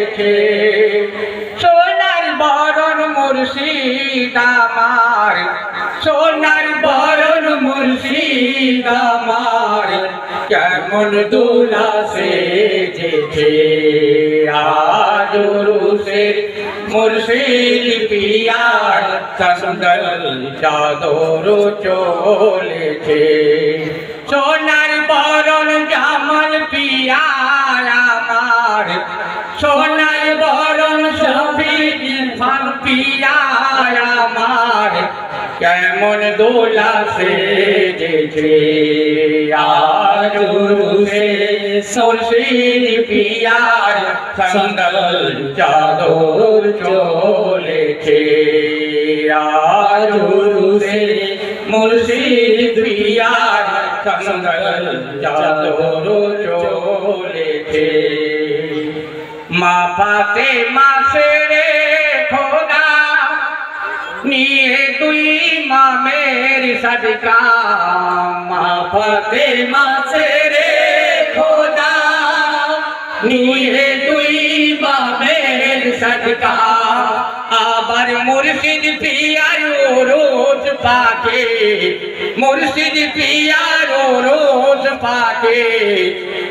চলেছে সোনার বরণ মুর্শিদ আমার সোনার বরণ মুর্শিদ আমার কেমন দোলা সেজেছে আজ রুসের মুর্শিদ পিয়ার সন্দল চাদর চলেছে। সোনার বরণ জামল পিয়ার আমার। কেমন দোলা সেজেছে? রুসে মুর্শিদ পিয়ার সন্দল চাদর চলেছে। আজ রুসে মুর্শিদ পিয়ার সন্দল চাদর চলেছে। মা পাতে মাসেরে খোদা নিয়ে দুই মামের সদকা মা পাতে মাসেরে খোদা। নিয়ে দুই মামের সদকা আবার মুর্শিদ পিয়ারো রোজ পাকে। মুর্শিদ পিয়ারো রোজ পাকে।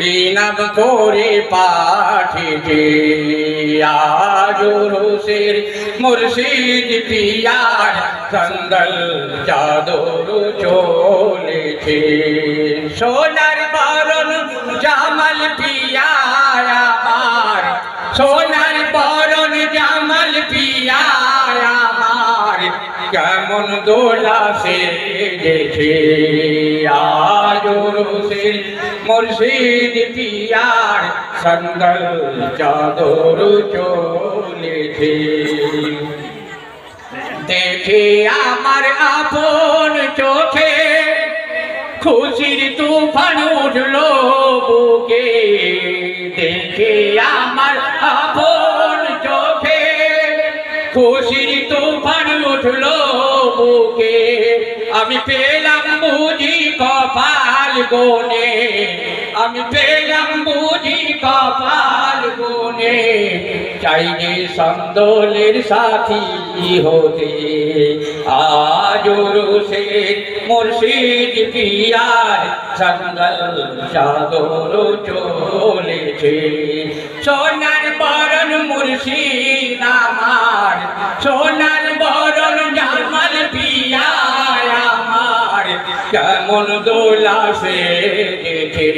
ইনাম করে পাঠিয়ে আজ রোসের মুর্শিদ পিয়ার সন্দল চাদর চলেছে। সোনার বরণ জামাল পিয়ার সোনার বরণ জামাল পিয়ার কেমন দোলা সেজেছে আজ রোসের মুর্শিদ পিয়ার সন্দল চাদর চলেছে দেখে আমার আপন চোখে খুশির তুফান উঠল বুকে দেখে আমার আপন চোখে খুশির তুফান উঠল বুকে আমি পেলাম বুঝি কপাল আমি পেলাম বুঝি কপাল গোনে চাইনি সন্দোলের সাথী হতে আজ রুসে মুর্শিদ পিয়ার সন্দল চাদর চলেছে। সোনার বরণ মুর্শিদ আমার, সোনার কেমন দোলা সেজেছে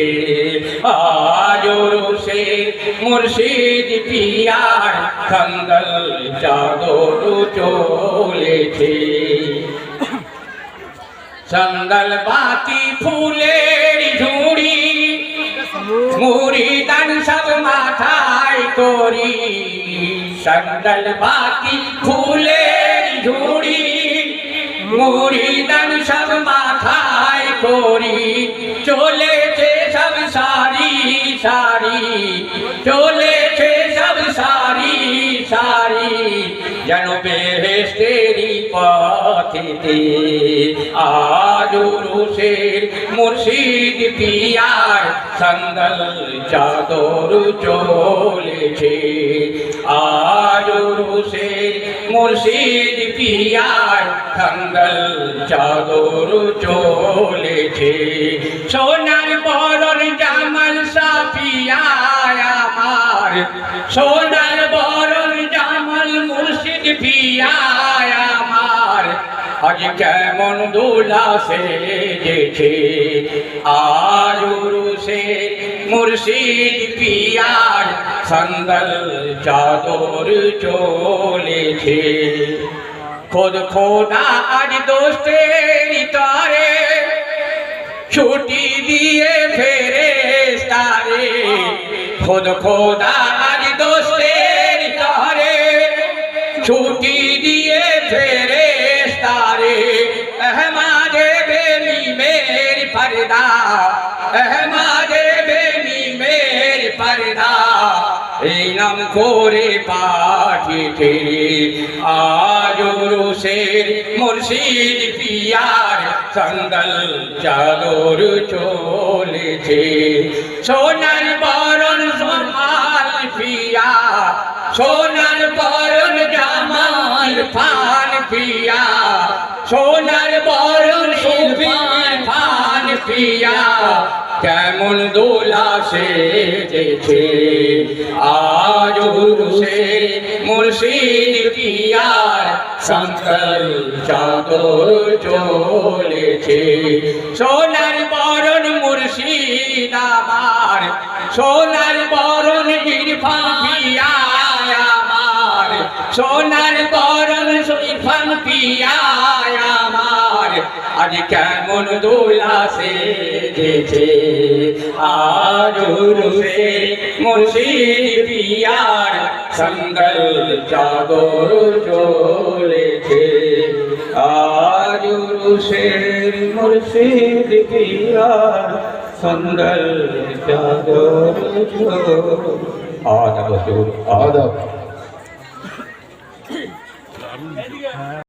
আজ রুসে মুর্শিদ পিয়ার সন্দল চাদর চলেছে। সন্দল বাতি ফুলের ঝুড়ি মুড়ি দান সব মাথায় করি। সন্দল বাতি ফুলের ঝুড়ি মুড়ি দান সব করি চলেছে সব সারি সারি চলেছে বেহেস্তেরি পথেতে। আজ রুসের মুর্শিদ পিয়ার সন্দল চাদর চলেছে। আজ রুসের মুর্শিদ পিয়ার সন্দল চাদর চলেছে। সোনার বরণ জামাল সাফিয়ার আমার। সোনার পিয়ার আমার, আজ কেমন দোলা সেজেছে আজ রুসে মুর্শিদ পিয়ার সন্দল চাদর চলেছে। খোদ খোদা আজ দোস্তের তারে ছুটি দিয়ে ফেরে তারে খোদ খোদা দিয়ে ফেরে তারে अहमादे बेनी मेरी पर्दा अहमादे बेनी मेरी पर्दा এই নাম করে পাঠিয়ে আজ রুসের মুর্শিদ পিয়ার সন্দল চাদর চলেছে সোনার বরণ সমাল পিয়া সোনার বরণ জামাল ফান পিয়া সোনার বরণ সুফির ফান পিয়া কেমন দোলা সেজেছে আজ সে মুর্শিদ পিয়ার শঙ্কর চাদর চলেছে। সোনার বরণ মুর্শিদ আমার সোনার বরণ ইরফান পিয়া আমার। সোনার ইরফান পিয়া আমার? আজ কেমন দোলা সেজেছে। আজ রুসে মুর্শিদ পিয়ার সঙ্গল চাদর চলেছে। আজ রুসের মুর্শিদ পিয়ার সঙ্গল চাদর আদাব আদব